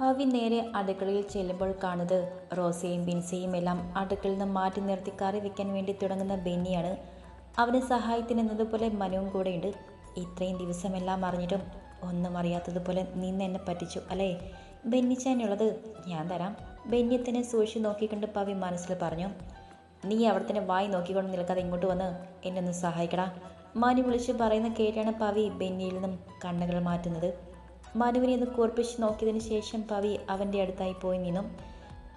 പവി നേരെ അടുക്കളയിൽ ചെല്ലുമ്പോൾ കാണുന്നത് റോസയും ബിൻസയും എല്ലാം അടുക്കളയിൽ നിന്ന് മാറ്റി നിർത്തി കറി വയ്ക്കാൻ വേണ്ടി തുടങ്ങുന്ന ബെന്നിയാണ്. അവന് സഹായത്തിന് മനവും കൂടെയുണ്ട്. ഇത്രയും ദിവസമെല്ലാം അറിഞ്ഞിട്ടും ഒന്നും അറിയാത്തതുപോലെ നിന്ന് എന്നെ പറ്റിച്ചു അല്ലേ? ബെന്നിച്ചാനുള്ളത് ഞാൻ തരാം. ബെന്നിയത്തിനെ സൂക്ഷിച്ച് നോക്കിക്കൊണ്ട് പവി മനസ്സിൽ പറഞ്ഞു നീ അവിടെ തന്നെ വായി നോക്കിക്കൊണ്ട് നിൽക്കാതെ ഇങ്ങോട്ട് വന്ന് എന്നെ ഒന്ന് സഹായിക്കടാ. മനു വിളിച്ച് പറയുന്ന കേട്ടാണ് പവി ബെന്നിയിൽ നിന്നും കണ്ണുകൾ മാറ്റുന്നത്. മനുവിനെ ഒന്ന് കൂർപ്പിച്ച് നോക്കിയതിന് ശേഷം പവി അവന്റെ അടുത്തായി പോയി നിന്നും.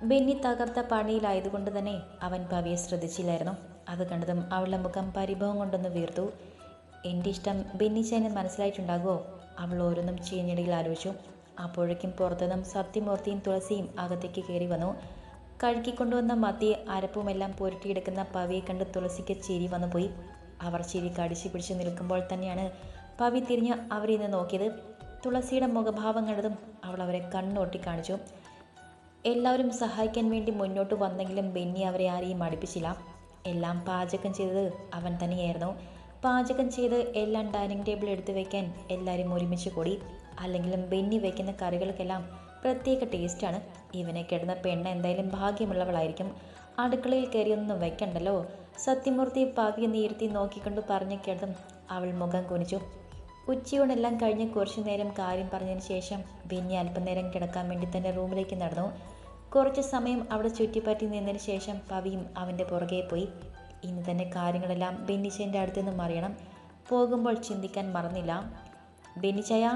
ബെന്നി തകർത്ത പണിയിലായതുകൊണ്ട് തന്നെ അവൻ പവിയെ ശ്രദ്ധിച്ചില്ലായിരുന്നു. അത് കണ്ടതും അവളുടെ മുഖം പരിഭവം കൊണ്ടൊന്ന് വീർത്തു. എന്റെ ഇഷ്ടം ബെന്നി ചേന മനസ്സിലായിട്ടുണ്ടാകുമോ അവൾ ഓരോന്നും ചീഞ്ഞിടയിൽ ആലോചിച്ചു. അപ്പോഴേക്കും പുറത്തുനിന്നും സത്യമൂർത്തിയും തുളസിയും അകത്തേക്ക് കയറി വന്നു. കഴുകിക്കൊണ്ടുവന്ന മത്തി അരപ്പുമെല്ലാം പുരട്ടിയെടുക്കുന്ന പവിയെ കണ്ട് തുളസിക്ക് ചിരി വന്നു പോയി അവർ ചിരി കടിച്ചു പിടിച്ച് നിൽക്കുമ്പോൾ തന്നെയാണ് പവി തിരിഞ്ഞ് അവരിന്ന് നോക്കിയത്. തുളസിയുടെ മുഖഭാവം കണ്ടതും അവൾ അവരെ കണ്ണോട്ടി കാണിച്ചു. എല്ലാവരും സഹായിക്കാൻ വേണ്ടി മുന്നോട്ട് വന്നെങ്കിലും ബെന്നി അവരെ ആരെയും അടുപ്പിച്ചില്ല. എല്ലാം പാചകം ചെയ്തത് അവൻ തന്നെയായിരുന്നു. പാചകം ചെയ്ത് എല്ലാം ഡൈനിങ് ടേബിൾ എടുത്തു വയ്ക്കാൻ എല്ലാവരും ഒരുമിച്ച് കൂടി. അല്ലെങ്കിലും ബെന്നി വയ്ക്കുന്ന കറികൾക്കെല്ലാം പ്രത്യേക ടേസ്റ്റാണ് ഇവനെ കിടന്ന പെണ്ണ് എന്തായാലും ഭാഗ്യമുള്ളവളായിരിക്കും. അടുക്കളയിൽ കയറിയൊന്നും വെക്കണ്ടല്ലോ. സത്യമൂർത്തി പാവിയെ നീർത്തി നോക്കിക്കൊണ്ട് പറഞ്ഞു കേട്ടതും അവൾ മുഖം കുനിച്ചു. ഉച്ചയൂണെല്ലാം കഴിഞ്ഞ് കുറച്ചു നേരം കാര്യം പറഞ്ഞതിന് ശേഷം ബിന്നി അല്പനേരം കിടക്കാൻ വേണ്ടി തന്നെ റൂമിലേക്ക് നടന്നു. കുറച്ച് സമയം അവിടെ ചുറ്റിപ്പറ്റി നിന്നതിന് ശേഷം പവിയും അവന്റെ പുറകെ പോയി. ഇന്ന് തന്നെ കാര്യങ്ങളെല്ലാം ബെന്നിച്ചന്റെ അടുത്ത് നിന്നും അറിയണം. പോകുമ്പോൾ ചിന്തിക്കാൻ മറന്നില്ല. ബെന്നിച്ചയ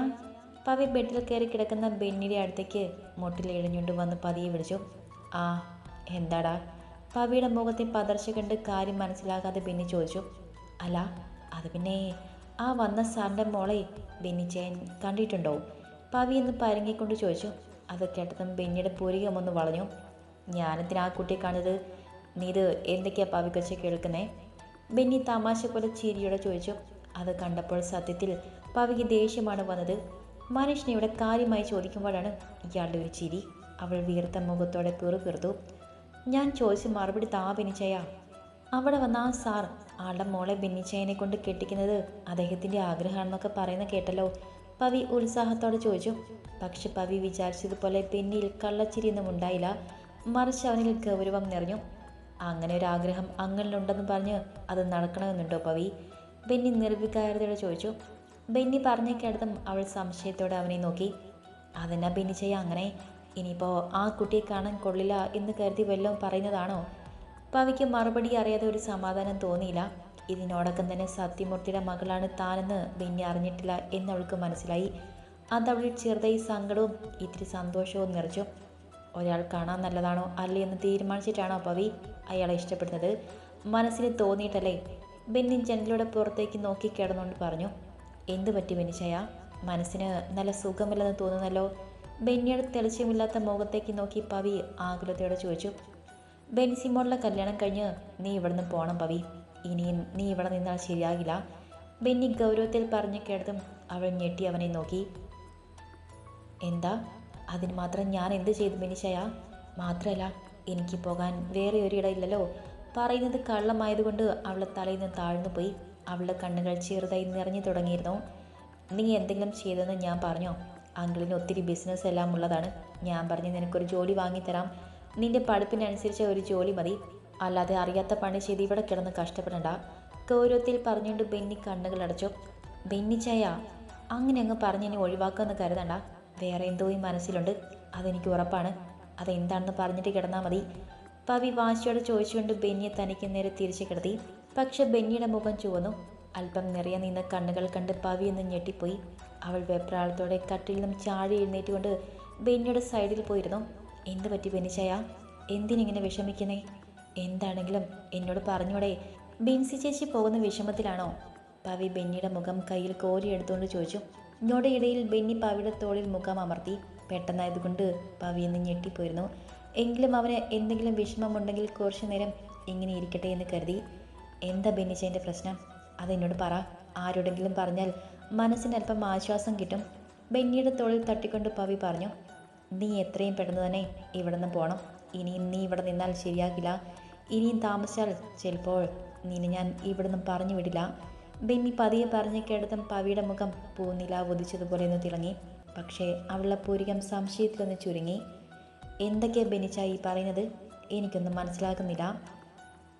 പവി ബെഡിൽ കയറി കിടക്കുന്ന ബെന്നിയുടെ അടുത്തേക്ക് മുട്ടിൽ ഇഴഞ്ഞുകൊണ്ട് വന്ന് പതിയെ വിളിച്ചു. ആ എന്താടാ? പവിയുടെ മുഖത്തെ പതർച്ച കണ്ട് കാര്യം മനസ്സിലാകാതെ ബെന്നി ചോദിച്ചു. അല്ല അത് പിന്നെ ആ വന്ന സാറിന്റെ മോളെ ബെന്നിച്ചയൻ കണ്ടിട്ടുണ്ടോ? പവി എന്ന് പരങ്ങിക്കൊണ്ട് ചോദിച്ചു. അത് കേട്ടതും ബെന്നിയുടെ പൂരികം ഒന്ന് വളഞ്ഞു. ഞാനെന്തിനാ ആ കുട്ടിയെ കാണിത് നീ ഇത് എന്തൊക്കെയാ പവി കൊച്ചു കേൾക്കുന്നേ? ബെന്നി തമാശ പോലെ ചിരിയോടെ ചോദിച്ചു. അത് കണ്ടപ്പോൾ സത്യത്തിൽ പവിക്ക് ദേഷ്യമാണ് വന്നത്. മനുഷ്യനെ ഇവിടെ കാര്യമായി ചോദിക്കുമ്പോഴാണ് ഇയാളുടെ ഒരു ചിരി. അവൾ വീർത്ത മുഖത്തോടെ പിറുപിറുത്തു. ഞാൻ ചോദിച്ച മറുപടി താ ബെന്നിച്ചയാ. അവിടെ വന്ന ആ സാർ ആളുടെ മോളെ ബെന്നിച്ചയനെ കൊണ്ട് കെട്ടിക്കുന്നത് അദ്ദേഹത്തിന്റെ ആഗ്രഹമാണെന്നൊക്കെ പറയുന്ന കേട്ടല്ലോ. പവി ഉത്സാഹത്തോടെ ചോദിച്ചു. പക്ഷെ പവി വിചാരിച്ചതുപോലെ ബെന്നിയിൽ കള്ളച്ചിരിയൊന്നും ഉണ്ടായില്ല. മറിച്ച് അവനിൽ ഗൗരവം നിറഞ്ഞു. അങ്ങനെ ഒരു ആഗ്രഹം അങ്ങനെയുണ്ടെന്ന് പറഞ്ഞ് അത് നടക്കണമെന്നുണ്ടോ പവി? ബെന്നി നിർവികാരതയോടെ ചോദിച്ചു. ബെന്നി പറഞ്ഞ കേട്ടതും അവൾ സംശയത്തോടെ അവനെ നോക്കി. അതെന്നാ ബെന്നി ചെയ്യാ അങ്ങനെ? ഇനിയിപ്പോൾ ആ കുട്ടിയെ കാണാൻ കൊള്ളില്ല എന്ന് കരുതി വല്ലതും പറയുന്നതാണോ? പവിക്ക് മറുപടി അറിയാതെ ഒരു സമാധാനം തോന്നിയില്ല. ഇതിനോടൊപ്പം തന്നെ സത്യമൂർത്തിയുടെ മകളാണ് താനെന്ന് ബെന്നി അറിഞ്ഞിട്ടില്ല എന്നവൾക്ക് മനസ്സിലായി. അതവളിൽ ചെറുതായി സങ്കടവും ഇത്തിരി സന്തോഷവും നിറച്ചു ഒരാൾ കാണാൻ നല്ലതാണോ അല്ലേ എന്ന് തീരുമാനിച്ചിട്ടാണോ പവി അയാളെ ഇഷ്ടപ്പെടുന്നത്? മനസ്സിന് തോന്നിയിട്ടല്ലേ? ബെന്നി ജനലിലൂടെ പുറത്തേക്ക് നോക്കി കിടന്നുകൊണ്ട് പറഞ്ഞു. എന്തു പറ്റി ബെന്നിച്ചയ? മനസ്സിന് നല്ല സുഖമില്ലെന്ന് തോന്നുന്നല്ലോ? ബെന്നിയുടെ തെളിച്ചമില്ലാത്ത മുഖത്തേക്ക് നോക്കി പവി ആകുലതയോടെ ചോദിച്ചു. ബെൻസിമോളുടെ കല്യാണം കഴിഞ്ഞ് നീ ഇവിടുന്ന് പോകണം പവി. ഇനിയും നീ ഇവിടെ നിന്നാൽ ശരിയാകില്ല. ബെന്നി ഗൗരവത്തിൽ പറഞ്ഞു കേട്ടതും അവൾ ഞെട്ടി അവനെ നോക്കി. എന്താ? അതിന് മാത്രം ഞാൻ എന്ത് ചെയ്തു ബെനിഷയ? മാത്രമല്ല എനിക്ക് പോകാൻ വേറെ ഒരു ഇടയില്ലല്ലോ പറയുന്നത് കള്ളമായതുകൊണ്ട് അവളെ തലയിൽ നിന്ന് താഴ്ന്നു പോയി. അവളുടെ കണ്ണുകൾ ചെറുതായി നിറഞ്ഞു തുടങ്ങിയിരുന്നു. നീ എന്തെങ്കിലും ചെയ്തെന്ന് ഞാൻ പറഞ്ഞോ? അങ്കിളിന് ഒത്തിരി ബിസിനസ് എല്ലാം ഉള്ളതാണ്. ഞാൻ പറഞ്ഞ് നിനക്കൊരു ജോലി വാങ്ങിത്തരാം. നിന്റെ പഠിപ്പിനനുസരിച്ച് ഒരു ജോലി മതി. അല്ലാതെ അറിയാത്ത പണി ചെയ്ത് ഇവിടെ കിടന്ന് കഷ്ടപ്പെടണ്ട. ഗൗരവത്തിൽ പറഞ്ഞുകൊണ്ട് ബെന്നി കണ്ണുകൾ അടച്ചു. ബെന്നിച്ചയ അങ്ങനെ അങ്ങ് പറഞ്ഞ് എന്നെ ഒഴിവാക്കുമെന്ന് കരുതണ്ട. വേറെ എന്തോ ഈ മനസ്സിലുണ്ട്. അതെനിക്ക് ഉറപ്പാണ്. അതെന്താണെന്ന് പറഞ്ഞിട്ട് കിടന്നാൽ മതി. പവി വാശിയോട് ചോദിച്ചുകൊണ്ട് ബെന്നിയെ തനിക്ക് നേരെ തിരിച്ചു കിടത്തി. പക്ഷെ ബെന്നിയുടെ മുഖം ചുവന്നു. അല്പം നിറയെ നിന്ന് കണ്ണുകൾ കണ്ട് പവി എന്ന് ഞെട്ടിപ്പോയി. അവൾ വെപ്രാളത്തോടെ കട്ടിൽ നിന്നും ചാടി എഴുന്നേറ്റുകൊണ്ട് ബെന്നിയുടെ സൈഡിൽ പോയിരുന്നു. എന്ത് പറ്റി ബെനിച്ചയ? എന്തിനിങ്ങനെ വിഷമിക്കുന്നേ? എന്താണെങ്കിലും എന്നോട് പറഞ്ഞൂടെ. ബിൻസി ചേച്ചി പോകുന്ന വിഷമത്തിലാണോ? പവി ബെന്നിയുടെ മുഖം കയ്യിൽ കോരിയെടുത്തുകൊണ്ട് ചോദിച്ചു. ഞൊടയിടയിൽ ബെന്നി പവിയുടെ തോളിൽ മുഖം അമർത്തി. പെട്ടെന്നായതുകൊണ്ട് പവി എന്ന് ഞെട്ടിപ്പോയിരുന്നു. എങ്കിലും അവന് എന്തെങ്കിലും വിഷമമുണ്ടെങ്കിൽ കുറച്ചു നേരം ഇങ്ങനെ ഇരിക്കട്ടെ എന്ന് കരുതി. എന്താ ബെന്നിച്ചതിന്റെ പ്രശ്നം? അതെന്നോട് പറ. ആരോടെങ്കിലും പറഞ്ഞാൽ മനസ്സിന് അല്പം ആശ്വാസം കിട്ടും. ബെന്നിയുടെ തോളിൽ തട്ടിക്കൊണ്ട് പവി പറഞ്ഞു. നീ എത്രയും പെട്ടെന്ന് തന്നെ ഇവിടെ നിന്ന് പോകണം ഇനിയും നീ ഇവിടെ നിന്നാൽ ശരിയാകില്ല. ഇനിയും താമസിച്ചാൽ ചിലപ്പോൾ നിന്നെ ഞാൻ ഇവിടുന്ന് പറഞ്ഞു വിടില്ല. ബെന്നി പതിയെ പറഞ്ഞ കേട്ടതും പവിയുടെ മുഖം പൂനില ഒതിച്ചതുപോലെ ഒന്ന് തിളങ്ങി. പക്ഷേ അവളുടെ പൂരികം സംശയത്തിലൊന്ന് ചുരുങ്ങി. എന്തൊക്കെയാണ് ബെനിച്ച ഈ പറയുന്നത്? എനിക്കൊന്നും മനസ്സിലാകുന്നില്ല.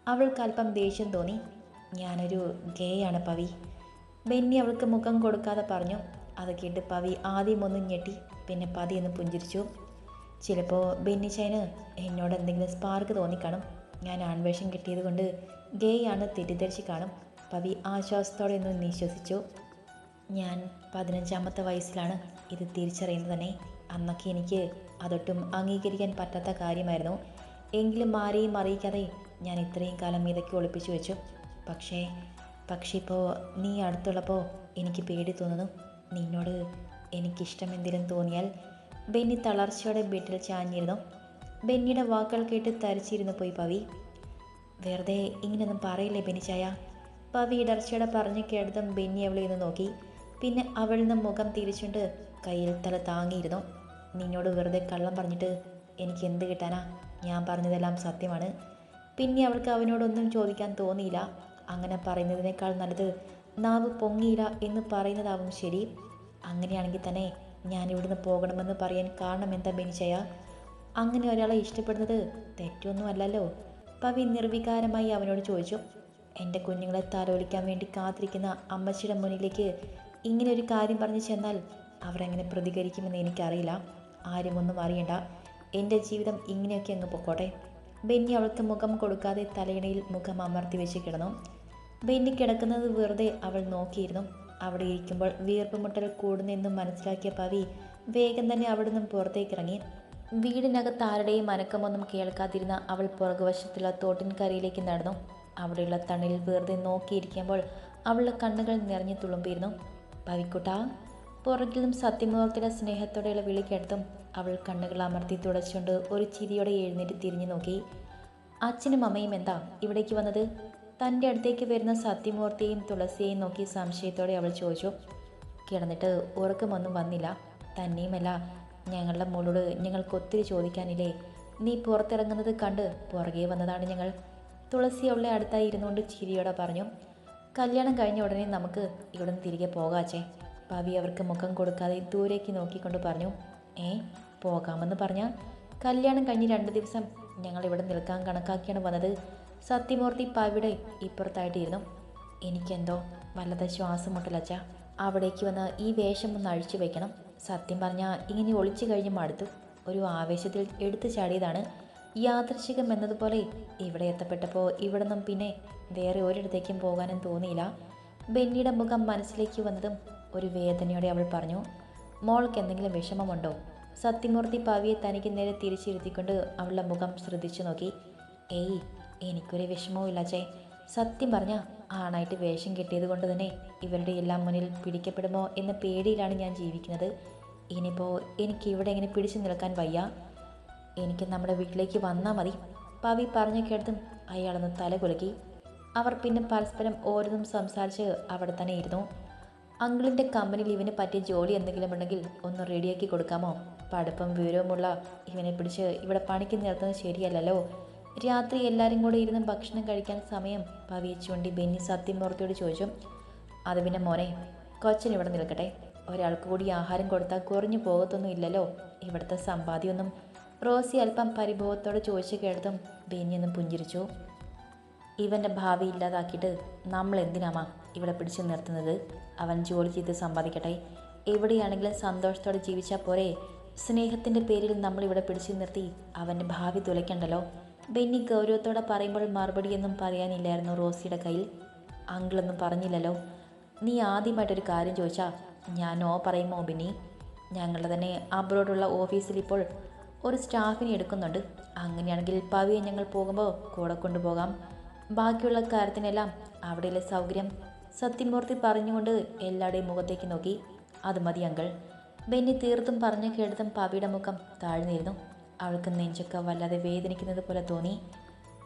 അവൾക്ക് അല്പം ദേഷ്യം തോന്നി. ഞാനൊരു ഗേയാണ് പവി. ബെന്നി അവൾക്ക് മുഖം കൊടുക്കാതെ പറഞ്ഞു. അത് കേട്ട് പവി ആദ്യം ഒന്ന് ഞെട്ടി. പിന്നെ പതിയെന്ന് പുഞ്ചിരിച്ചു. ചിലപ്പോൾ ബെന്നിച്ചൈന് എന്നോട് എന്തെങ്കിലും സ്പാർക്ക് തോന്നിക്കാണും. ഞാൻ ആൺവേഷം കിട്ടിയത് കൊണ്ട് ഗേ ആണ് തെറ്റിദ്ധരിച്ച് കാണും. പവി ആശ്വാസത്തോടെ ഒന്ന് നിശ്വസിച്ചു ഞാൻ പതിനഞ്ചാമത്തെ വയസ്സിലാണ് ഇത് തിരിച്ചറിയുന്നത് തന്നെ. അന്നൊക്കെ എനിക്ക് അതൊട്ടും അംഗീകരിക്കാൻ പറ്റാത്ത കാര്യമായിരുന്നു. എങ്കിലും ആരെയും അറിയിക്കാതെ ഞാൻ ഇത്രയും കാലം ഇതൊക്കെ ഒളിപ്പിച്ചു വെച്ചു. പക്ഷേ പക്ഷേ ഇപ്പോൾ നീ അടുത്തുള്ളപ്പോൾ എനിക്ക് പേടി തോന്നുന്നു. നിന്നോട് എനിക്കിഷ്ടം എന്തെങ്കിലും തോന്നിയാൽ ബെന്നി തളർച്ചയോടെ ബെഡിൽ ചാഞ്ഞിരുന്നു. ബെന്നിയുടെ വാക്കുകൾ കേട്ട് തരിച്ചിരുന്നു പോയി പവി. വെറുതെ ഇങ്ങനെയൊന്നും പറയില്ലേ ബെന്നിച്ചായ പവി ഇടർച്ചയോടെ പറഞ്ഞു കേട്ടതും ബെന്നി അവളെ നിന്ന് നോക്കി. പിന്നെ അവളിൽ നിന്ന് മുഖം തിരിച്ചുകൊണ്ട് കയ്യിൽ തല താങ്ങിയിരുന്നു. നിന്നോട് വെറുതെ കള്ളം പറഞ്ഞിട്ട് എനിക്ക് എന്ത് കിട്ടാനാ? ഞാൻ പറഞ്ഞതെല്ലാം സത്യമാണ്. പിന്നെ അവൾക്ക് അവനോടൊന്നും ചോദിക്കാൻ തോന്നിയില്ല. അങ്ങനെ പറയുന്നതിനേക്കാൾ നല്ലത് നാവ് പൊങ്ങിയില്ല എന്ന് പറയുന്നതാവും ശരി. അങ്ങനെയാണെങ്കിൽ തന്നെ ഞാൻ ഇവിടുന്ന് പോകണമെന്ന് പറയാൻ കാരണം എന്താ ബെനിച്ചയ? അങ്ങനെ ഒരാളെ ഇഷ്ടപ്പെടുന്നത് തെറ്റൊന്നുമല്ലല്ലോ. പവി നിർവികാരമായി അവനോട് ചോദിച്ചു. എന്റെ കുഞ്ഞുങ്ങളെ താലോലിക്കാൻ വേണ്ടി കാത്തിരിക്കുന്ന അമ്മച്ചിയുടെ മുന്നിലേക്ക് ഇങ്ങനെ ഒരു കാര്യം പറഞ്ഞു ചെന്നാൽ അവരെങ്ങനെ പ്രതികരിക്കുമെന്ന് എനിക്കറിയില്ല. ആരും ഒന്നും അറിയണ്ട. എന്റെ ജീവിതം ഇങ്ങനെയൊക്കെ അങ്ങ് പൊക്കോട്ടെ. ബെന്നി അവൾക്ക് മുഖം കൊടുക്കാതെ തലയിണയിൽ മുഖം അമർത്തി വെച്ച് കിടന്നു. ബെന്നി കിടക്കുന്നത് വെറുതെ അവൾ നോക്കിയിരുന്നു. അവിടെ ഇരിക്കുമ്പോൾ വീർപ്പുമുട്ടൽ കൂടുന്നെന്നും മനസ്സിലാക്കിയ പവി വേഗം തന്നെ അവിടെ നിന്നും പുറത്തേക്കിറങ്ങി വീടിനകത്ത് ആരുടെയും അനക്കമൊന്നും കേൾക്കാതിരുന്ന അവൾ പുറകുവശത്തുള്ള തോട്ടിൻകരയിലേക്ക് നടന്നു. അവിടെയുള്ള തണലിൽ വെറുതെ നോക്കിയിരിക്കുമ്പോൾ അവളുടെ കണ്ണുകൾ നിറഞ്ഞു തുളുമ്പിയിരുന്നു. പവിക്കുട്ട പുറകിലും സത്യമൂർത്തിയുടെ സ്നേഹത്തോടെയുള്ള വിളിക്കെടുത്തും അവൾ കണ്ണുകൾ അമർത്തി തുടച്ചുകൊണ്ട് ഒരു ചിരിയോടെ എഴുന്നേറ്റ് തിരിഞ്ഞു നോക്കി. അച്ഛനും അമ്മയും എന്താ ഇവിടേക്ക് വന്നത്? തന്റെ അടുത്തേക്ക് വരുന്ന സത്യമൂർത്തിയെയും തുളസിയെയും നോക്കി സംശയത്തോടെ അവൾ ചോദിച്ചു കിടന്നിട്ട് ഉറക്കമൊന്നും വന്നില്ല. തന്നെയുമല്ല ഞങ്ങളുടെ മോളോട് ഞങ്ങൾക്ക് ഒത്തിരി ചോദിക്കാനില്ലേ. നീ പുറത്തിറങ്ങുന്നത് കണ്ട് പുറകെ വന്നതാണ് ഞങ്ങൾ. തുളസി അവളെ അടുത്തായി ഇരുന്നുകൊണ്ട് ചിരിയോടെ പറഞ്ഞു കല്യാണം കഴിഞ്ഞ ഉടനെ നമുക്ക് ഇവിടെ നിന്ന് തിരികെ പോകാച്ചേ. പവി അവർക്ക് മുഖം കൊടുക്കാതെ ദൂരേക്ക് നോക്കിക്കൊണ്ട് പറഞ്ഞു ഏ പോകാമെന്ന് പറഞ്ഞാൽ കല്യാണം കഴിഞ്ഞ് രണ്ട് ദിവസം ഞങ്ങൾ ഇവിടെ നിൽക്കാൻ കണക്കാക്കിയാണ് വന്നത്. സത്യമൂർത്തി പവിയുടെ ഇപ്പുറത്തായിട്ടിരുന്നു. എനിക്കെന്തോ വല്ലത ശ്വാസം മുട്ടലച്ച അവിടേക്ക് വന്ന് ഈ വേഷം ഒന്ന് അഴിച്ചു വെക്കണം. സത്യം പറഞ്ഞാൽ ഇങ്ങനെ ഒളിച്ചു കഴിഞ്ഞ് മടുത്തു. ഒരു ആവേശത്തിൽ എടുത്തു ചാടിയതാണ്. യാദൃശികം എന്നതുപോലെ ഇവിടെ എത്തപ്പെട്ടപ്പോൾ ഇവിടെ നിന്നും പിന്നെ വേറെ ഒരിടത്തേക്കും പോകാനും തോന്നിയില്ല. ബെന്നിയുടെ മുഖം മനസ്സിലേക്ക് വന്നതും ഒരു വേദനയോടെ അവൾ പറഞ്ഞു മോൾക്ക് എന്തെങ്കിലും വിഷമമുണ്ടോ? സത്യമൂർത്തി പവിയെ തനിക്ക് നേരെ തിരിച്ചിരുത്തിക്കൊണ്ട് അവളുടെ മുഖം ശ്രദ്ധിച്ചു നോക്കി. ഏയ് എനിക്കൊരു വിഷമവും ഇല്ല ചേ സത്യം പറഞ്ഞ ആണായിട്ട് വേഷം കിട്ടിയത് കൊണ്ട് തന്നെ ഇവരുടെ എല്ലാം മുന്നിൽ പിടിക്കപ്പെടുമോ എന്ന പേടിയിലാണ് ഞാൻ ജീവിക്കുന്നത്. ഇനിയിപ്പോൾ എനിക്ക് ഇവിടെ എങ്ങനെ പിടിച്ചു നിൽക്കാൻ വയ്യ? എനിക്ക് നമ്മുടെ വീട്ടിലേക്ക് വന്നാൽ മതി. പവി പറഞ്ഞു കേട്ടതും അയാളൊന്ന് തല കുലുക്കി. അവർ പിന്നെ പരസ്പരം ഓരോന്നും സംസാരിച്ച് അവിടെ തന്നെ ഇരുന്നു. അങ്കിളിന്റെ കമ്പനിയിൽ ഇവന് പറ്റിയ ജോലി എന്തെങ്കിലും ഉണ്ടെങ്കിൽ ഒന്ന് റെഡിയാക്കി കൊടുക്കാമോ? പഠിപ്പും വിവരവുമുള്ള ഇവനെ പിടിച്ച് ഇവിടെ പണിക്ക് നിർത്തുന്നത് ശരിയല്ലല്ലോ. രാത്രി എല്ലാവരും കൂടെ ഇരുന്ന് ഭക്ഷണം കഴിക്കാൻ സമയം പവിയെ ബെന്നി സത്യമൂർത്തിയോട് ചോദിച്ചു അത് പിന്നെ മോനെ കൊച്ചൻ ഇവിടെ നിൽക്കട്ടെ. ഒരാൾക്ക് കൂടി ആഹാരം കൊടുത്താൽ കുറഞ്ഞു പോകത്തൊന്നും ഇല്ലല്ലോ. ഇവിടുത്തെ സമ്പാദ്യമൊന്നും റോസി അല്പം പരിഭവത്തോടെ ചോദിച്ചു കേട്ടതും ബെന്നി ഒന്നും പുഞ്ചിരിച്ചു. ഇവന്റെ ഭാവി ഇല്ലാതാക്കിയിട്ട് നമ്മൾ എന്തിനാമാ ഇവിടെ പിടിച്ചു നിർത്തുന്നത്? അവൻ ജോലി ചെയ്ത് സമ്പാദിക്കട്ടെ. എവിടെയാണെങ്കിലും സന്തോഷത്തോടെ ജീവിച്ചാൽ പോരെ. സ്നേഹത്തിന്റെ പേരിൽ നമ്മളിവിടെ പിടിച്ചു നിർത്തി അവന്റെ ഭാവി തുലയ്ക്കണ്ടല്ലോ. ബെന്നി ഗൗരവത്തോടെ പറയുമ്പോൾ മറുപടിയൊന്നും പറയാനില്ലായിരുന്നു റോസിയുടെ കയ്യിൽ. അങ്കിളൊന്നും പറഞ്ഞില്ലല്ലോ. നീ ആദ്യമായിട്ടൊരു കാര്യം ചോദിച്ചാൽ ഞാൻ നോ പറയുമോ ബെന്നി? ഞങ്ങളുടെ തന്നെ അബ്രോഡുള്ള ഓഫീസിൽ ഇപ്പോൾ ഒരു സ്റ്റാഫിനെ എടുക്കുന്നുണ്ട്. അങ്ങനെയാണെങ്കിൽ പവിയെ ഞങ്ങൾ പോകുമ്പോൾ കൂടെ കൊണ്ടുപോകാം. ബാക്കിയുള്ള കാര്യത്തിനെല്ലാം അവിടെയുള്ള സൗകര്യം? സത്യമൂർത്തി പറഞ്ഞുകൊണ്ട് എല്ലാവരുടെയും മുഖത്തേക്ക് നോക്കി. അത് മതി അങ്കിൾ. ബെന്നി തീർത്തും പറഞ്ഞു കേട്ടതും പവിയുടെ മുഖം താഴ്ന്നിരുന്നു. അവൾക്ക് നെഞ്ചൊക്കെ വല്ലാതെ വേദനിക്കുന്നത് പോലെ തോന്നി.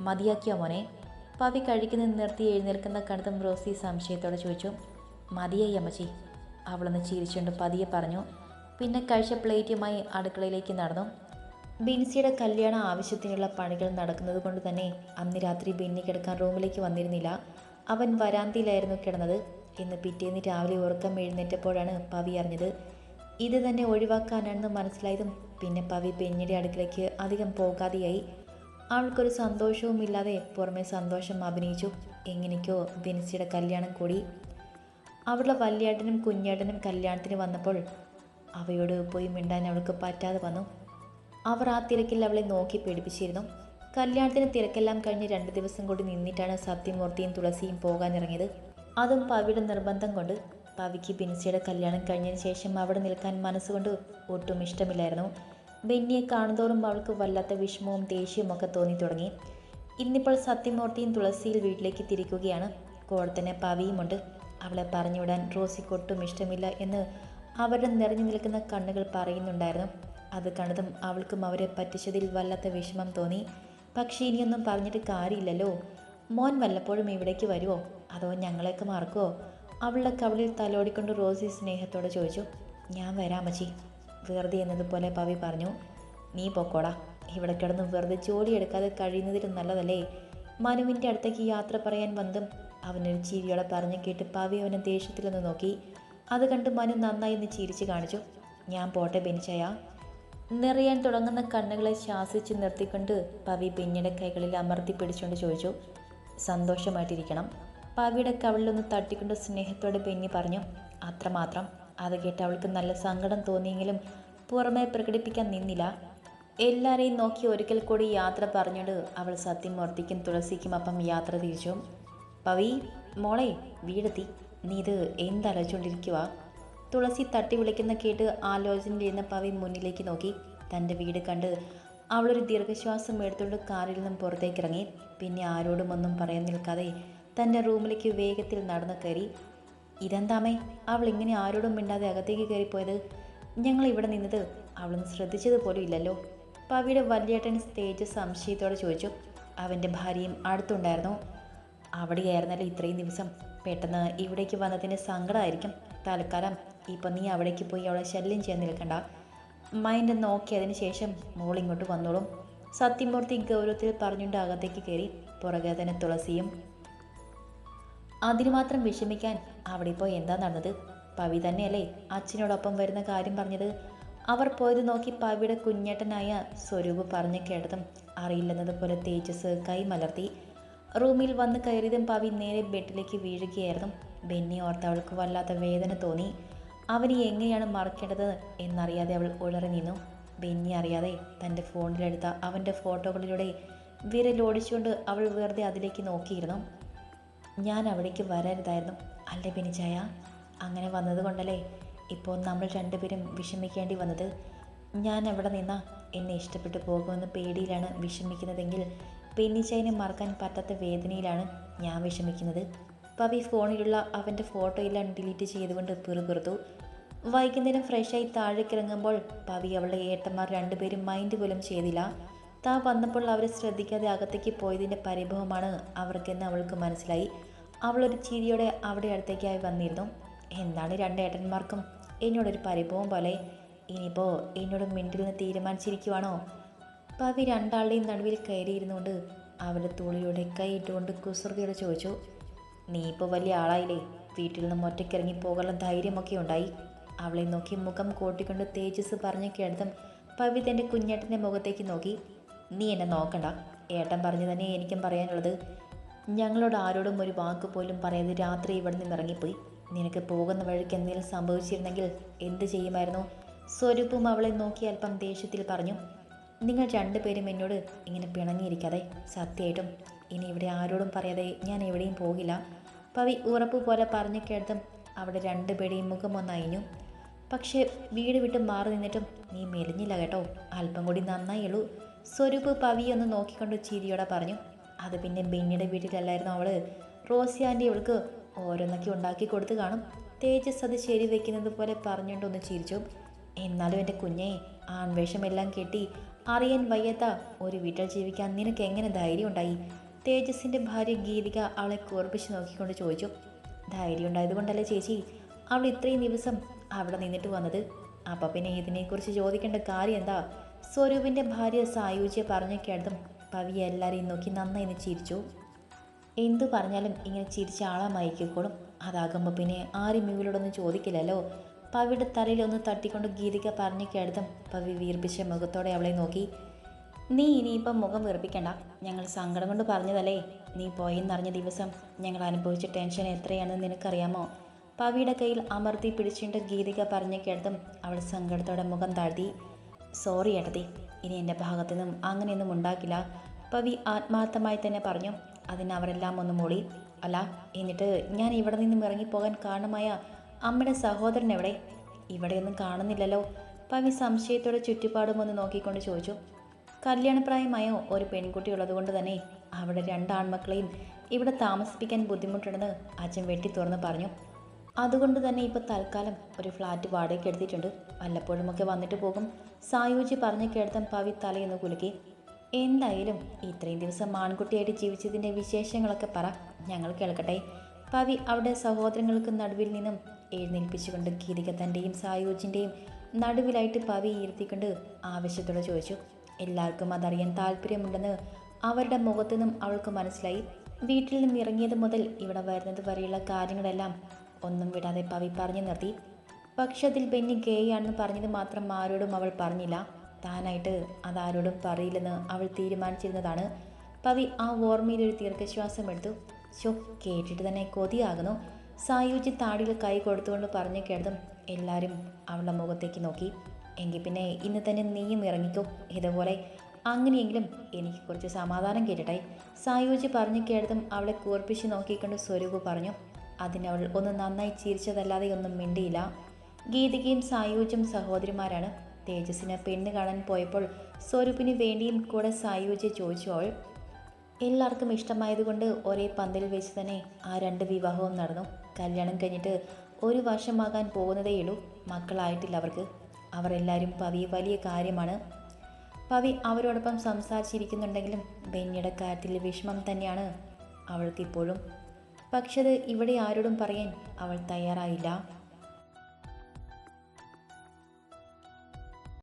മതിയാക്കിയോ മോനെ? പവി കഴിക്കുന്നത് നിർത്തി എഴുന്നേൽക്കുന്ന കണ്ടതും റോസി സംശയത്തോടെ ചോദിച്ചു. മതിയായി അമ്മച്ചി. അവളൊന്ന് ചിരിച്ചുകൊണ്ട് പതിയെ പറഞ്ഞു. പിന്നെ കഴിച്ച പ്ലേറ്റുമായി അടുക്കളയിലേക്ക് നടന്നു. ബിൻസിയുടെ കല്യാണ ആവശ്യത്തിനുള്ള പണികൾ നടക്കുന്നത് കൊണ്ട് തന്നെ അന്ന് രാത്രി ബിന്നി കിടക്കാൻ റൂമിലേക്ക് വന്നിരുന്നില്ല. അവൻ വരാന്തിയിലായിരുന്നു കിടന്നത്. ഇന്ന് പിറ്റേന്ന് രാവിലെ ഉറക്കം എഴുന്നേറ്റപ്പോഴാണ് പവി അറിഞ്ഞത്. ഇത് തന്നെ ഒഴിവാക്കാനാണെന്ന് മനസ്സിലായതും പിന്നെ പവി പെഞ്ഞിടെ അടുക്കിലേക്ക് അധികം പോകാതെയായി. അവൾക്കൊരു സന്തോഷവും ഇല്ലാതെ പുറമെ സന്തോഷം അഭിനയിച്ചു. എങ്ങനെയൊക്കെയോ ദിനസിയുടെ കല്യാണം കൂടി. അവളുടെ വല്യേട്ടനും കുഞ്ഞേട്ടനും കല്യാണത്തിന് വന്നപ്പോൾ അവയോട് പോയി മിണ്ടാൻ അവൾക്ക് പറ്റാതെ വന്നു. അവർ ആ തിരക്കിൽ അവളെ നോക്കി പേടിപ്പിച്ചിരുന്നു. കല്യാണത്തിന് തിരക്കെല്ലാം കഴിഞ്ഞ് രണ്ട് ദിവസം കൂടി നിന്നിട്ടാണ് സത്യമൂർത്തിയും തുളസിയും പോകാനിറങ്ങിയത്. അതും പവിയുടെ നിർബന്ധം കൊണ്ട്. പവിക്ക് ബിൻസിയുടെ കല്യാണം കഴിഞ്ഞതിന് ശേഷം അവിടെ നിൽക്കാൻ മനസ്സുകൊണ്ട് ഒട്ടും ഇഷ്ടമില്ലായിരുന്നു. ബെന്നിയെ കാണുന്തോറും അവൾക്ക് വല്ലാത്ത വിഷമവും ദേഷ്യവും ഒക്കെ തോന്നി തുടങ്ങി. ഇന്നിപ്പോൾ സത്യമൂർത്തിയും തുളസിയിൽ വീട്ടിലേക്ക് തിരിക്കുകയാണ്. കൂടെ തന്നെ പവിയുമുണ്ട്. അവളെ പറഞ്ഞുവിടാൻ റോസിക്കൊട്ടും ഇഷ്ടമില്ല എന്ന് അവരുടെ നിറഞ്ഞു നിൽക്കുന്ന കണ്ണുകൾ പറയുന്നുണ്ടായിരുന്നു. അത് കണ്ടതും അവൾക്കും അവരെ പറ്റിച്ചതിൽ വല്ലാത്ത വിഷമം തോന്നി. പക്ഷേ ഇനിയൊന്നും പറഞ്ഞിട്ട് കാര്യമില്ലല്ലോ. മോൻ വല്ലപ്പോഴും ഇവിടേക്ക് വരുമോ അതോ ഞങ്ങളെയൊക്കെ മറക്കുമോ അവളുടെ കവളിൽ തലോടിക്കൊണ്ട് റോസി സ്നേഹത്തോടെ ചോദിച്ചു. ഞാൻ വരാമച്ചി വെറുതെ എന്നതുപോലെ പവി പറഞ്ഞു നീ പൊക്കോടാ. ഇവിടെ കിടന്ന് വെറുതെ ജോലിയെടുക്കാതെ കഴിയുന്നതിലും നല്ലതല്ലേ? മനുവിന്റെ അടുത്തേക്ക് യാത്ര പറയാൻ വന്നതും അവനൊരു ചിരിയോടെ പറഞ്ഞു കേട്ട് പവി അവനെ ദേഷ്യത്തിൽ നിന്ന് നോക്കി. അത് കണ്ട് മനു നന്നായി ഒന്ന് ചിരിച്ചു കാണിച്ചു. ഞാൻ പോട്ടെ ബെനിച്ചയാ. നിറയാൻ തുടങ്ങുന്ന കണ്ണുകളെ ശാസിച്ച് നിർത്തിക്കൊണ്ട് പവി ബെന്നിയുടെ കൈകളിൽ അമർത്തി പിടിച്ചുകൊണ്ട് ചോദിച്ചു സന്തോഷമായിട്ടിരിക്കണം. പവിയുടെ കവിളിലൊന്ന് തട്ടിക്കൊണ്ട് സ്നേഹത്തോടെ ബെന്നി പറഞ്ഞു അത്രമാത്രം. അത് കേട്ട് അവൾക്ക് നല്ല സങ്കടം തോന്നിയെങ്കിലും പുറമെ പ്രകടിപ്പിക്കാൻ നിന്നില്ല. എല്ലാരെയും നോക്കി ഒരിക്കൽ കൂടി യാത്ര പറഞ്ഞിട്ട് അവൾ സത്യമൂർത്തിക്കും തുളസിക്കും അപ്പം യാത്ര തിരിച്ചു. പവി മോളെ വീടെത്തി. നീ ഇത് എന്തലച്ചുകൊണ്ടിരിക്കുക തുളസി തട്ടി വിളിക്കുന്ന കേട്ട് ആലോചനയിലിരുന്ന പവി മുന്നിലേക്ക് നോക്കി. തന്റെ വീട് കണ്ട് അവളൊരു ദീർഘശ്വാസം എടുത്തുകൊണ്ട് കാറിൽ നിന്നും പുറത്തേക്ക് ഇറങ്ങി പിന്നെ ആരോടും ഒന്നും പറയാൻ നിൽക്കാതെ തന്റെ റൂമിലേക്ക് വേഗത്തിൽ നടന്നു കയറി. ഇതെന്താമേ അവൾ ഇങ്ങനെ ആരോടും മിണ്ടാതെ അകത്തേക്ക് കയറിപ്പോയത്? ഞങ്ങൾ ഇവിടെ നിന്നത് അവളൊന്ന് ശ്രദ്ധിച്ചത് പോലും ഇല്ലല്ലോ. പവിയുടെ വല്യേട്ടൻ സ്റ്റേജ് സംശയത്തോടെ ചോദിച്ചു. അവന്റെ ഭാര്യയും അടുത്തുണ്ടായിരുന്നു? അവിടെയായിരുന്നല്ലോ ഇത്രയും ദിവസം. പെട്ടെന്ന് ഇവിടേക്ക് വന്നതിന്റെ സങ്കടമായിരിക്കും. തൽക്കാലം ഇപ്പം നീ അവിടേക്ക് പോയി അവളെ ശല്യം ചെയ്യാൻ നിൽക്കണ്ട. മൈൻഡ് നോക്കിയതിന് ശേഷം മോൾ ഇങ്ങോട്ട് വന്നോളും. സത്യമൂർത്തി ഗൗരവത്തിൽ പറഞ്ഞുകൊണ്ട് അകത്തേക്ക് കയറി പുറകെ തന്നെ തുളസിയും അതിന് മാത്രം വിഷമിക്കാൻ അവിടെ ഇപ്പോൾ എന്താ നടന്നത്? പവി തന്നെയല്ലേ അച്ഛനോടൊപ്പം വരുന്ന കാര്യം പറഞ്ഞത്. അവർ പോയത് നോക്കി പവിയുടെ കുഞ്ഞേട്ടനായ സ്വരൂപ് പറഞ്ഞു കേട്ടതും അറിയില്ലെന്നതുപോലെ തേജസ് കൈ മലർത്തി. റൂമിൽ വന്ന് കയറിയതും പവി നേരെ ബെഡിലേക്ക് വീഴുകയായിരുന്നു. ബെന്നി ഓർത്ത് അവൾക്ക് വല്ലാത്ത വേദന തോന്നി. അവനെ എങ്ങനെയാണ് മറക്കേണ്ടത് എന്നറിയാതെ അവൾ ഉളറി നിന്നു. ബെന്നി അറിയാതെ തന്റെ ഫോണിലെടുത്ത അവന്റെ ഫോട്ടോകളിലൂടെ വിരലോടിച്ചുകൊണ്ട് അവൾ വെറുതെ അതിലേക്ക് നോക്കിയിരുന്നു. ഞാൻ അവിടേക്ക് വരരുതായിരുന്നു. അല്ലേ ബെനിച്ചായ? അങ്ങനെ വന്നതുകൊണ്ടല്ലേ ഇപ്പോൾ നമ്മൾ രണ്ടുപേരും വിഷമിക്കേണ്ടി വന്നത്? ഞാൻ അവിടെ നിന്നാ എന്നെ ഇഷ്ടപ്പെട്ടു പോകുമെന്ന് പേടിയിലാണ് വിഷമിക്കുന്നതെങ്കിൽ ബെന്നിച്ചായനെ മറക്കാൻ പറ്റാത്ത വേദനയിലാണ് ഞാൻ വിഷമിക്കുന്നത്. പവി ഫോണിലുള്ള അവന്റെ ഫോട്ടോയെല്ലാം ഡിലീറ്റ് ചെയ്തുകൊണ്ട് പിറുപിറുത്തു. വൈകുന്നേരം ഫ്രഷായി താഴേക്കിറങ്ങുമ്പോൾ പവി അവളുടെ ഏട്ടന്മാർ രണ്ടുപേരും മൈൻഡ് പോലും ചെയ്തില്ല. താ വന്നപ്പോൾ അവരെ ശ്രദ്ധിക്കാതെ അകത്തേക്ക് പോയതിന്റെ പരിഭവമാണ് അവർക്കെന്ന് അവൾക്ക് മനസ്സിലായി. അവളൊരു ചിരിയോടെ അവിടെ അടുത്തേക്കായി വന്നിരുന്നു. എന്താണ് രണ്ട് ഏട്ടന്മാർക്കും എന്നോടൊരു പരിഭവം പോലെ? ഇനിയിപ്പോൾ എന്നോട് മിണ്ടിൽ നിന്ന് തീരുമാനിച്ചിരിക്കുവാണോ? പവി രണ്ടാളുടെയും നടുവിൽ കയറിയിരുന്നുകൊണ്ട് അവരുടെ തോളിലൂടെ കൈയിട്ടുകൊണ്ട് കുസൃതിയോടെ ചോദിച്ചു. നീ ഇപ്പോൾ വലിയ ആളായില്ലേ? വീട്ടിൽ നിന്നും ഒറ്റയ്ക്കിറങ്ങി പോകാനുള്ള ധൈര്യമൊക്കെ ഉണ്ടായി. അവളെ നോക്കി മുഖം കോട്ടിക്കൊണ്ട് തേജസ് പറഞ്ഞു കേട്ടതും പവി തന്റെ കുഞ്ഞേട്ടന്റെ മുഖത്തേക്ക് നോക്കി. നീ എന്നെ നോക്കണ്ട. ഏട്ടൻ പറഞ്ഞു തന്നെ എനിക്കും പറയാനുള്ളത് ഞങ്ങളോട് ആരോടും ഒരു വാക്ക് പോലും പറയാതെ രാത്രി ഇവിടെ നിന്ന് ഇറങ്ങിപ്പോയി നിനക്ക് പോകുന്ന വഴിക്ക് എന്തെങ്കിലും സംഭവിച്ചിരുന്നെങ്കിൽ എന്ത് ചെയ്യുമായിരുന്നു? സ്വരൂപും അവളെ നോക്കി അല്പം ദേഷ്യത്തിൽ പറഞ്ഞു നിങ്ങൾ രണ്ടുപേരും എന്നോട് ഇങ്ങനെ പിണങ്ങിയിരിക്കാതെ സത്യമായിട്ടും ഇനി ഇവിടെ ആരോടും പറയാതെ ഞാൻ എവിടെയും പോകില്ല. പവി ഉറപ്പ് പോലെ പറഞ്ഞു കേട്ടതും അവിടെ രണ്ടുപേരുടെയും മുഖം ഒന്നയഞ്ഞു. പക്ഷേ വീട് വിട്ട് മാറി നിന്നിട്ടും നീ മെലിഞ്ഞില്ല കേട്ടോ. അല്പം കൂടി നന്നായുള്ളൂ സ്വരൂപ് പവി ഒന്ന് നോക്കിക്കൊണ്ട് ചിരിയോടെ പറഞ്ഞു അത് പിന്നെ ബെന്നിയുടെ വീട്ടിലല്ലായിരുന്നു അവൾ? റോസി ആന്റി അവൾക്ക് ഓരോന്നൊക്കെ ഉണ്ടാക്കി കൊടുത്ത് കാണും. തേജസ് അത് ശരി വെക്കുന്നത് പോലെ പറഞ്ഞുകൊണ്ടൊന്ന് ചിരിച്ചു. എന്നാലും എന്റെ കുഞ്ഞെ ആൺവേഷമെല്ലാം കെട്ടി അറിയാൻ വയ്യാത്ത ഒരു വീട്ടിൽ ജീവിക്കാൻ നിനക്ക് എങ്ങനെ ധൈര്യം ഉണ്ടായി? തേജസിന്റെ ഭാര്യ ഗീതിക അവളെ കോർപ്പിച്ച് നോക്കിക്കൊണ്ട് ചോദിച്ചു. ധൈര്യം ഉണ്ടായതുകൊണ്ടല്ലേ ചേച്ചി? അവൾ ഇത്രയും ദിവസം അവിടെ നിന്നിട്ട് വന്നത്. അപ്പം പിന്നെ ഇതിനെക്കുറിച്ച് ചോദിക്കേണ്ട കാര്യം എന്താ? സ്വരൂപിന്റെ ഭാര്യ സായുജ്യ പറഞ്ഞു കേട്ടതും പവി എല്ലാവരെയും നോക്കി നന്നായി ഒന്ന് ചിരിച്ചു. എന്തു പറഞ്ഞാലും ഇങ്ങനെ ചിരിച്ച ആളാ മയക്കിക്കോളും അതാകുമ്പോൾ പിന്നെ ആരും ഇവളോടൊന്നും ചോദിക്കില്ലല്ലോ. പവിയുടെ തലയിൽ ഒന്ന് തട്ടിക്കൊണ്ട് ഗീതിക പറഞ്ഞു കേട്ടതും പവി വീർപ്പിച്ച മുഖത്തോടെ അവളെ നോക്കി. നീ ഇനിയിപ്പം മുഖം വീർപ്പിക്കണ്ട. ഞങ്ങൾ സങ്കടം കൊണ്ട് പറഞ്ഞതല്ലേ. നീ പോയെന്നറിഞ്ഞ ദിവസം ഞങ്ങൾ അനുഭവിച്ച ടെൻഷൻ എത്രയാണെന്ന് നിനക്കറിയാമോ? പവിയുടെ കയ്യിൽ അമർത്തി പിടിച്ചിട്ട് ഗീതിക പറഞ്ഞു കേട്ടതും അവൾ സങ്കടത്തോടെ മുഖം താഴ്ത്തി. സോറി ഏട്ടത്തി ഇനി എന്റെ ഭാഗത്തു നിന്നും അങ്ങനെയൊന്നും ഉണ്ടാക്കില്ല. പവി ആത്മാർത്ഥമായി തന്നെ പറഞ്ഞു അതിന് അവരെല്ലാം ഒന്ന് മൂളി. അല്ല എന്നിട്ട് ഞാൻ ഇവിടെ നിന്നും ഇറങ്ങിപ്പോകാൻ കാരണമായ അമ്മയുടെ സഹോദരൻ എവിടെ? ഇവിടെയൊന്നും കാണുന്നില്ലല്ലോ. പവി സംശയത്തോടെ ചുറ്റുപാടും ഒന്ന് നോക്കിക്കൊണ്ട് ചോദിച്ചു കല്യാണപ്രായമായോ? ഒരു പെൺകുട്ടി ഉള്ളതുകൊണ്ട് തന്നെ അവിടെ രണ്ട് ആൺമക്കളെയും ഇവിടെ താമസിപ്പിക്കാൻ ബുദ്ധിമുട്ടുണ്ടെന്ന് അച്ഛൻ വെട്ടി തുറന്ന് പറഞ്ഞു. അതുകൊണ്ട് തന്നെ ഇപ്പോൾ തൽക്കാലം ഒരു ഫ്ലാറ്റ് വാടകയ്ക്ക് എടുത്തിട്ടുണ്ട്. വല്ലപ്പോഴുമൊക്കെ വന്നിട്ട് പോകും. സായൂജി പറഞ്ഞ കേട്ടം പവി തലയെന്ന് കുലുക്കി. എന്തായാലും ഇത്രയും ദിവസം ആൺകുട്ടിയായിട്ട് ജീവിച്ചതിന്റെ വിശേഷങ്ങളൊക്കെ പറ. ഞങ്ങൾ കേൾക്കട്ടെ. പവി അവിടെ സഹോദരങ്ങൾക്ക് നടുവിൽ നിന്നും എഴുന്നേൽപ്പിച്ചുകൊണ്ട് ഗീതിക തന്റെയും സായൂജിന്റെയും നടുവിലായിട്ട് പവി ഇരുത്തിക്കൊണ്ട് ആവശ്യത്തോടെ ചോദിച്ചു. എല്ലാവർക്കും അതറിയാൻ താല്പര്യമുണ്ടെന്ന് അവരുടെ മുഖത്തു നിന്നും അവൾക്ക് മനസ്സിലായി. വീട്ടിൽ നിന്നും ഇറങ്ങിയത് മുതൽ ഇവിടെ വരുന്നത് വരെയുള്ള കാര്യങ്ങളെല്ലാം ഒന്നും വിടാതെ പവി പറഞ്ഞു നിർത്തി. പക്ഷെ അതിൽ ബെന്നി ഗേയാണെന്ന് പറഞ്ഞത് മാത്രം ആരോടും അവൾ പറഞ്ഞില്ല. താനായിട്ട് അതാരോടും പറയില്ലെന്ന് അവൾ തീരുമാനിച്ചിരുന്നതാണ്. പവി ആ ഓർമ്മയിൽ ഒരു ദീർഘശ്വാസം എടുത്തു. ശോ കേട്ടിട്ട് തന്നെ കൊതിയാകുന്നു. സായുജി താടിയിൽ കൈ കൊടുത്തുകൊണ്ട് പറഞ്ഞു കേട്ടതും എല്ലാവരും അവളുടെ മുഖത്തേക്ക് നോക്കി. എങ്കിൽ പിന്നെ ഇന്ന് തന്നെ നീയും ഇറങ്ങിക്കും. ഇതുപോലെ അങ്ങനെയെങ്കിലും എനിക്ക് കുറച്ച് സമാധാനം കേട്ടിട്ടായി. സായുജി പറഞ്ഞു കേട്ടതും അവളെ കൂർപ്പിച്ച് നോക്കിക്കൊണ്ട് സ്വരൂപ് പറഞ്ഞു. അതിനവൾ ഒന്ന് നന്നായി ചിരിച്ചതല്ലാതെ ഒന്നും മിണ്ടിയില്ല. ഗീതികയും സായൂജും സഹോദരിമാരാണ്. തേജസ്സിന് പെണ്ണ് കാണാൻ പോയപ്പോൾ സ്വരൂപിന് വേണ്ടിയും കൂടെ സായൂജ് ചോദിച്ചവൾ എല്ലാവർക്കും ഇഷ്ടമായതുകൊണ്ട് ഒരേ പന്തലിൽ വെച്ച് തന്നെ ആ രണ്ട് വിവാഹവും നടന്നു. കല്യാണം കഴിഞ്ഞിട്ട് ഒരു വർഷമാകാൻ പോകുന്നതേയുള്ളൂ മക്കളായിട്ടില്ല അവർക്ക്. അവർ പവി വലിയ കാര്യമാണ്. പവി അവരോടൊപ്പം സംസാരിച്ചിരിക്കുന്നുണ്ടെങ്കിലും ബെന്നിയുടെ കാര്യത്തിൽ വിഷമം തന്നെയാണ് അവൾക്കിപ്പോഴും. പക്ഷത് ഇവിടെ ആരോടും പറയാൻ അവൾ തയ്യാറായില്ല.